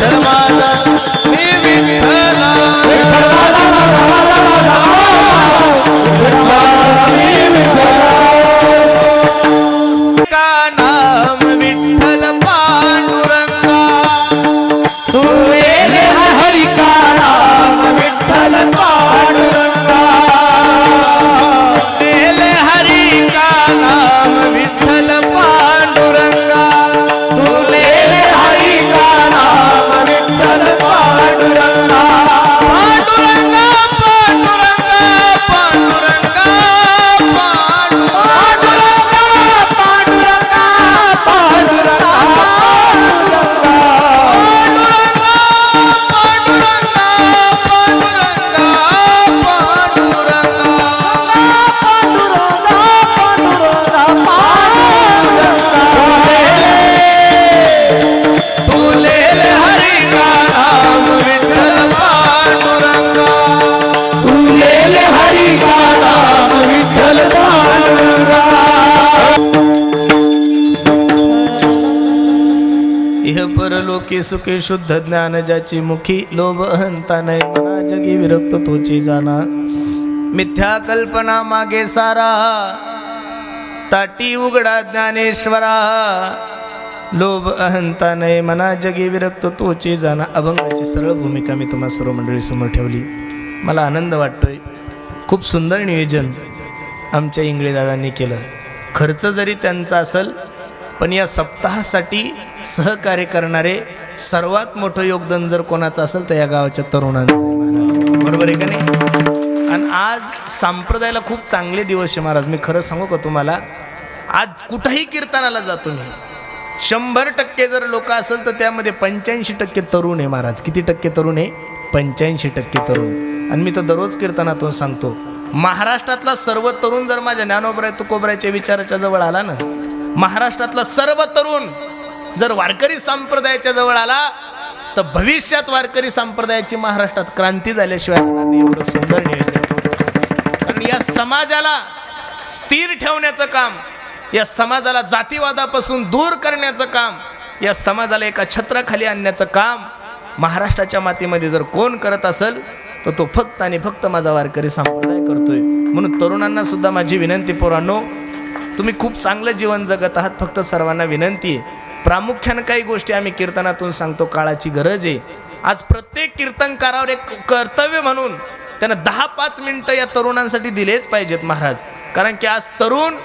ધર્મા इह सुखे शुद्ध ज्ञान ज्याची मुखी लोभ अहंता नाही. मना जगी विरक्त तोची जाणा. मिथ्या कल्पना मागे सारा. ताटी उघडा ज्ञानेश्वरा. लोभ अहंता नाही मना जगी विरक्त तोची जाणा. अभंगाची सरळ भूमिका मी तुम्हा सर्व मंडळी समोर ठेवली. मला आनंद वाटतोय. खूप सुंदर नियोजन आमच्या इंगळे दादांनी केलं. खर्च जरी त्यांचा असेल पण या सप्ताहासाठी सहकार्य करणारे सर्वात मोठं योगदान जर कोणाचं असेल तर या गावाच्या तरुणांचं बरोबर आहे का नाही? आणि आज संप्रदायाला खूप चांगले दिवस आहे महाराज. मी खरं सांगू का तुम्हाला? आज कुठंही कीर्तनाला जातो मी. शंभर टक्के जर लोक असेल तर त्यामध्ये पंच्याऐंशी टक्के तरुण आहे महाराज. किती टक्के तरुण आहे? पंच्याऐंशी टक्के तरुण. आणि मी तर दररोज कीर्तनातून सांगतो. महाराष्ट्रातला सर्व तरुण जर माझ्या ज्ञानोबराय तुकोबरायच्या विचाराच्या जवळ आला ना महाराष्ट्रातला सर्व तरुण जर वारकरी संप्रदायाच्या जवळ आला तर भविष्यात वारकरी संप्रदायाची महाराष्ट्रात क्रांती झाल्याशिवाय एवढं सुंदर नियोजन. कारण या समाजाला स्थिर ठेवण्याचं काम या समाजाला जातीवादापासून दूर करण्याचं काम या समाजाला एका छत्राखाली आणण्याचं काम महाराष्ट्राच्या मातीमध्ये जर कोण करत असेल तर तो फक्त आणि फक्त माझा वारकरी संप्रदाय करतोय. म्हणून तरुणांना सुद्धा माझी विनंती पोरांनो तुम्ही खूप चांगलं जीवन जगत आहात. फक्त सर्वांना विनंती आहे प्रामुख्यानं काही गोष्टी आम्ही कीर्तनातून सांगतो काळाची गरज आहे. आज प्रत्येक कीर्तनकारावर एक कर्तव्य म्हणून त्यांना दहा पाच मिनटं या तरुणांसाठी दिलेच पाहिजेत महाराज. कारण की आज तरुण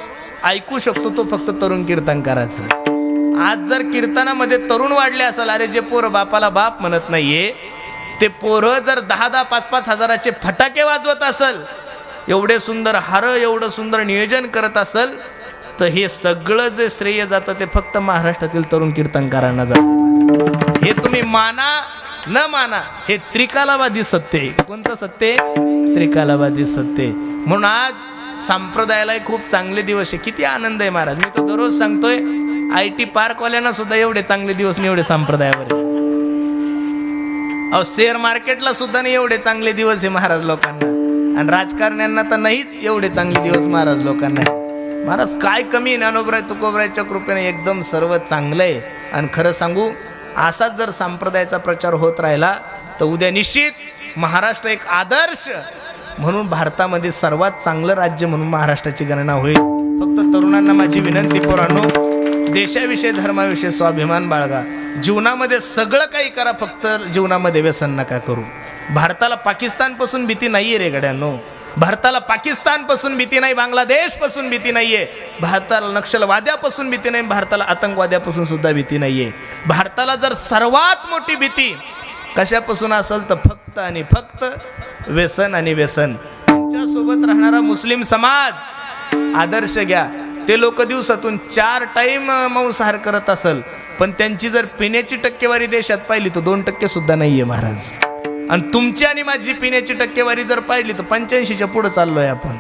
ऐकू शकतो तो फक्त तरुण कीर्तनकाराचं. आज जर कीर्तनामध्ये तरुण वाढले असेल अरे जे पोरं बापाला बाप म्हणत नाहीये ते पोरं जर दहा दहा पाच पाच हजाराचे फटाके वाजवत असेल एवढे सुंदर हार एवढं सुंदर नियोजन करत असेल तर हे सगळं जे श्रेय जातं ते फक्त महाराष्ट्रातील तरुण कीर्तनकारांना जातं. हे तुम्ही माना न माना हे त्रिकालावादी सत्य आहे. कोणतं सत्य त्रिकालावादी सत्य म्हणून आज संप्रदायाला खूप चांगले दिवस आहे. किती आनंद आहे महाराज. मी तर दररोज सांगतोय आय टी पार्कवाल्यांना सुद्धा एवढे चांगले दिवस नाही एवढे संप्रदायावर अहो शेअर मार्केटला सुद्धा नाही एवढे चांगले दिवस आहे महाराज लोकांना. आणि राजकारण्यांना तर नाहीच एवढे चांगले दिवस महाराज लोकांना आहे. महाराज काय कमी ज्ञानोबराय तुकोबरायच्या कृपेने? एकदम सर्व चांगलं आहे आणि खरं सांगू असाच जर संप्रदायाचा प्रचार होत राहिला तर उद्या निश्चित महाराष्ट्र एक आदर्श म्हणून भारतामध्ये सर्वात चांगलं राज्य म्हणून महाराष्ट्राची गणना होईल. फक्त तरुणांना माझी विनंती पोरांनो देशाविषयी धर्माविषयी स्वाभिमान बाळगा. जीवनामध्ये सगळं काही करा फक्त जीवनामध्ये व्यसन नका करू. भारताला पाकिस्तानपासून भीती नाहीये रे गड्यांनो. भारताला पाकिस्तानपासून भीती नाही बांगलादेशपासून भीती नाहीये. भारताला नक्षलवाद्यापासून भीती नाही भारताला आतंकवाद्यापासून सुद्धा भीती नाहीये. भारताला जर सर्वात मोठी भीती कशापासून असेल तर फक्त आणि फक्त व्यसन आणि व्यसन. तुमच्यासोबत राहणारा मुस्लिम समाज आदर्श घ्या. ते लोक दिवसातून चार टाईम मांसाहार करत असेल. पण त्यांची जर पिण्याची टक्केवारी देशात पाहिली तर दोन टक्के सुद्धा नाहीये महाराज. आणि तुमची आणि माझी पिण्याची टक्केवारी जर पाहिली तर पंच्याऐंशीच्या पुढं चाललोय आपण.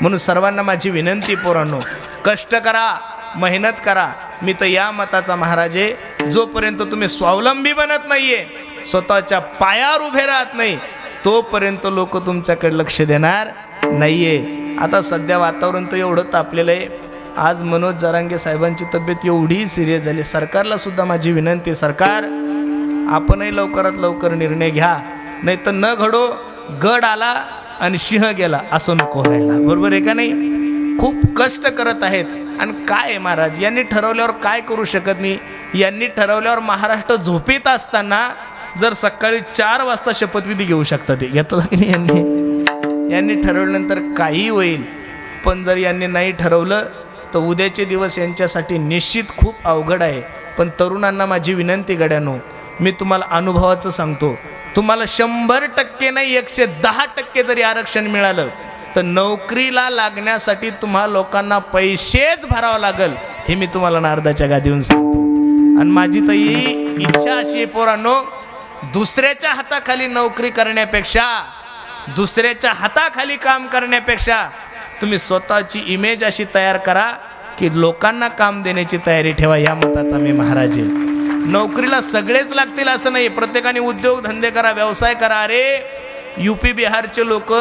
म्हणून सर्वांना माझी विनंती पोरांनो कष्ट करा मेहनत करा. मी तर या मताचा महाराज आहे. जोपर्यंत तुम्ही स्वावलंबी बनत नाहीये स्वतःच्या पायावर उभे राहत नाही तोपर्यंत लोक तुमच्याकडे लक्ष देणार नाहीये. आता सध्या वातावरण तर एवढं तापलेलं आहे. आज मनोज जरांगे साहेबांची तब्येत एवढी सिरियस झाली. सरकारला सुद्धा माझी विनंती आहे, सरकार आपणही लवकरात लवकर निर्णय घ्या. नाही तर न घडो गड आला आणि सिंह गेला असं नको व्हायला. बरोबर आहे का नाही? खूप कष्ट करत आहेत. आणि काय आहे महाराज यांनी ठरवल्यावर काय करू शकत नाही? यांनी ठरवल्यावर महाराष्ट्र झोपेत असताना जर सकाळी चार वाजता शपथविधी घेऊ शकतात ते. घेतला की नाही यांनी? यांनी ठरवल्यानंतर काही होईल. पण जर यांनी नाही ठरवलं तर उद्याचे दिवस यांच्यासाठी निश्चित खूप अवघड आहे. पण तरुणांना माझी विनंती गड्यानो मी तुम्हाला अनुभवाचं सांगतो. तुम्हाला शंभर टक्के नाही एकशे दहा टक्के जरी आरक्षण मिळालं तर नोकरीला लागण्यासाठी तुम्हा लोकांना पैसेच भरावं लागल हे मी तुम्हाला नारदाच्या गादीहून सांगतो. आणि माझी तर ही इच्छा अशी आहे पोरांनो दुसऱ्याच्या हाताखाली नोकरी करण्यापेक्षा दुसऱ्याच्या हाताखाली काम करण्यापेक्षा तुम्ही स्वतःची इमेज अशी तयार करा की लोकांना काम देण्याची तयारी ठेवा या मताचा मी महाराज आहे. नोकरीला सगळेच लागतील असं नाही. प्रत्येकाने उद्योग धंदे करा व्यवसाय करा. अरे युपी बिहारचे लोक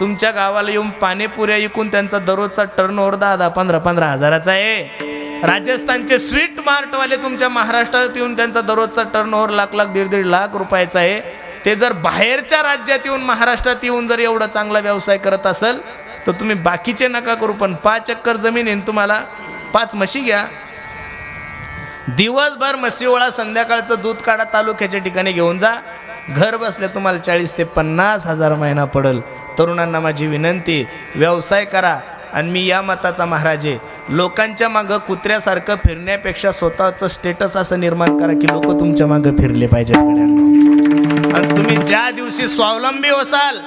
तुमच्या गावाला येऊन पाणीपुऱ्या विकून त्यांचा दररोजचा टर्न ओव्हर दहा दहा पंधरा पंधरा हजाराचा आहे. राजस्थानचे स्वीट मार्टवाले तुमच्या महाराष्ट्रात येऊन त्यांचा दररोजचा टर्नओव्हर लाख लाख दीड दीड लाख रुपयाचा आहे. ते जर बाहेरच्या राज्यात येऊन महाराष्ट्रात येऊन जर एवढा चांगला व्यवसाय करत असेल तर तुम्ही बाकीचे नका करू पण पाच चक्कर जमीन आहे तुम्हाला पाच म्हशी घ्या. दिवसभर म्हशीवळा संध्याकाळचं दूध काढा तालुक्याच्या ठिकाणी घेऊन जा. घर बसल्या तुम्हाला चाळीस ते पन्नास हजार महिना पडल. तरुणांना माझी विनंती व्यवसाय करा. आणि मी या मताचा महाराज. आहे लोकांच्या मागं कुत्र्यासारखं फिरण्यापेक्षा स्वतःचं स्टेटस असं निर्माण करा की लोक तुमच्या मागं फिरले पाहिजेत आणि तुम्ही ज्या दिवशी स्वावलंबी असाल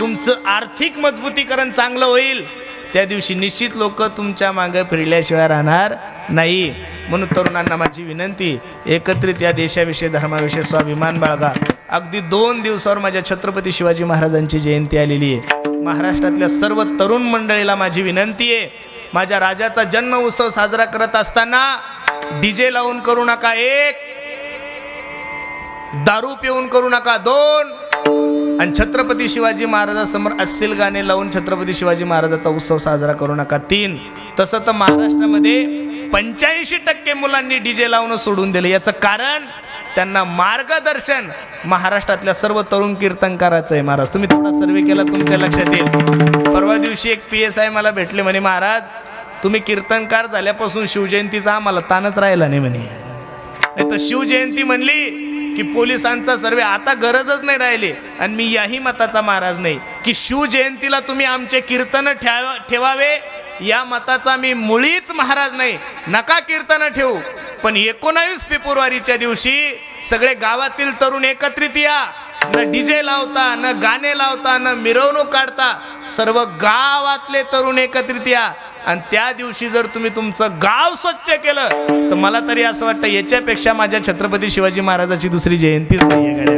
तुमचं आर्थिक मजबूतीकरण चांगलं होईल. त्या दिवशी निश्चित लोक तुमच्या मागं फिरल्याशिवाय राहणार नाही. म्हणून तरुणांना माझी विनंती एकत्रित या देशाविषयी धर्माविषयी स्वाभिमान बाळगा. अगदी दोन दिवसावर माझ्या छत्रपती शिवाजी महाराजांची जयंती आलेली आहे. महाराष्ट्रातल्या सर्व तरुण मंडळीला माझी विनंती आहे माझ्या राजाचा जन्म उत्सव साजरा करत असताना डीजे लावून करू नका एक दारू पिऊन करू नका दोन. आणि छत्रपती शिवाजी महाराजासमोर अस्सील गाणे लावून छत्रपती शिवाजी महाराजाचा उत्सव साजरा करू नका तीन. तसं तर महाराष्ट्रामध्ये पंच्याऐंशी टक्के मुलांनी डीजे लावणं सोडून दिलं. याचं कारण त्यांना मार्गदर्शन महाराष्ट्रातल्या सर्व तरुण कीर्तनकाराचं आहे महाराज. तुम्ही थोडा सर्वे केला तुमच्या लक्षात येईल. परवा दिवशी एक पी एस आय मला भेटले म्हणे महाराज तुम्ही कीर्तनकार झाल्यापासून शिवजयंतीचा आम्हाला ताणच राहिला नाही म्हणे. नाही तर शिवजयंती म्हणली की पोलिसांचा सर्वे आता गरजच नाही राहिली आणि मी याही मताचा महाराज नाही. की शिवजयंतीला तुम्ही आमचे कीर्तन ठेवा ठेवावे या मताचा मी मुळीच महाराज नाही नका कीर्तन ठेवू. पण एकोणावीस फेब्रुवारीच्या दिवशी सगळे गावातील तरुण एकत्रित या. न डीजे लावता न गाणे लावता न मिरवणूक काढता सर्व गावातले तरुण एकत्रित या. आणि त्या दिवशी जर तुम्ही तुमचं गाव स्वच्छ केलं तर मला तरी असं वाटतं याच्यापेक्षा माझ्या छत्रपती शिवाजी महाराजाची दुसरी जयंतीच नाही आहे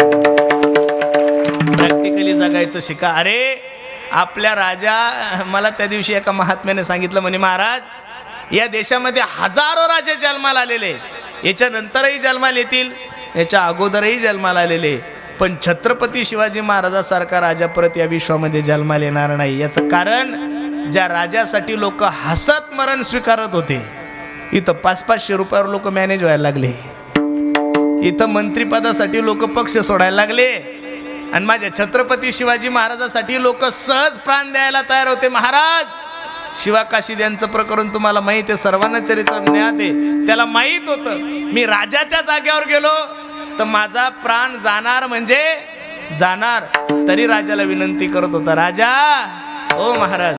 प्रॅक्टिकली जगायचं शिका. अरे आपल्या राजा मला त्या दिवशी एका महात्म्याने सांगितलं म्हणे महाराज या देशामध्ये हजारो राजे जन्माला आलेले याच्यानंतरही जन्माला येतील याच्या अगोदरही जन्माला आलेले पण छत्रपती शिवाजी महाराजासारखा राजा परत या विश्वामध्ये जन्माला येणार नाही. याचं कारण ज्या राजासाठी लोक हसत मरण स्वीकारत होते इथं पाच पाचशे रुपयावर लोक मॅनेज व्हायला लागले. इथं मंत्रिपदासाठी लोक पक्ष सोडायला लागले. आणि माझ्या छत्रपती शिवाजी महाराजासाठी लोक सहज प्राण द्यायला तयार होते महाराज. शिवा काशीद यांचं प्रकरण तुम्हाला माहीत आहे सर्वांना चरित्र ज्ञात आहे. त्याला माहीत होतं मी राजाच्या जागेवर गेलो तर माझा प्राण जाणार म्हणजे जाणार. तरी राजाला विनंती करत होता राजा ओ महाराज.